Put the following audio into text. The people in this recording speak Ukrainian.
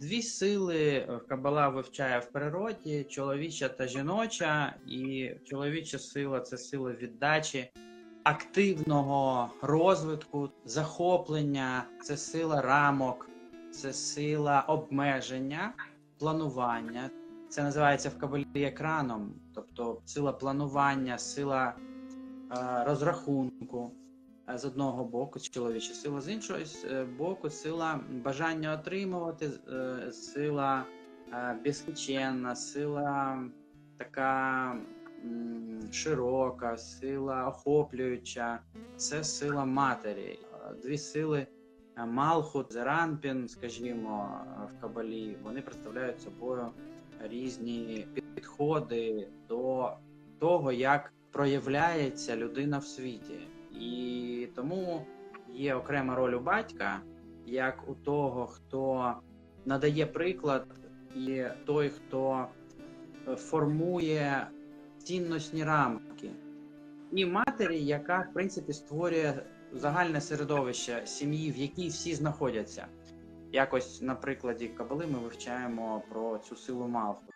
Дві сили е, Кабала вивчає в природі: чоловіча та жіноча. І чоловіча сила це сила віддачі, активного розвитку, захоплення, це сила рамок, це сила обмеження, планування. Це називається в Кабалі екраном, тобто сила планування, сила е, розрахунку з одного боку, чоловіча сила, з іншого е, боку, сила бажання отримувати, е, сила е, безкінченна, сила така широка, сила охоплююча, це сила матері. Е, Дві сили е, Малхут, Зеранпін, скажімо, е, в Кабалі, вони представляють собою різні підходи до того, як проявляється людина в світі. І тому є окрема роль у батька, як у того, хто надає приклад, і той, хто е, формує цінностні рамки, і матері, яка в принципі створює загальне середовище сім'ї, в якій всі знаходяться. Якось на прикладі Кабали ми вивчаємо про цю силу Малхут.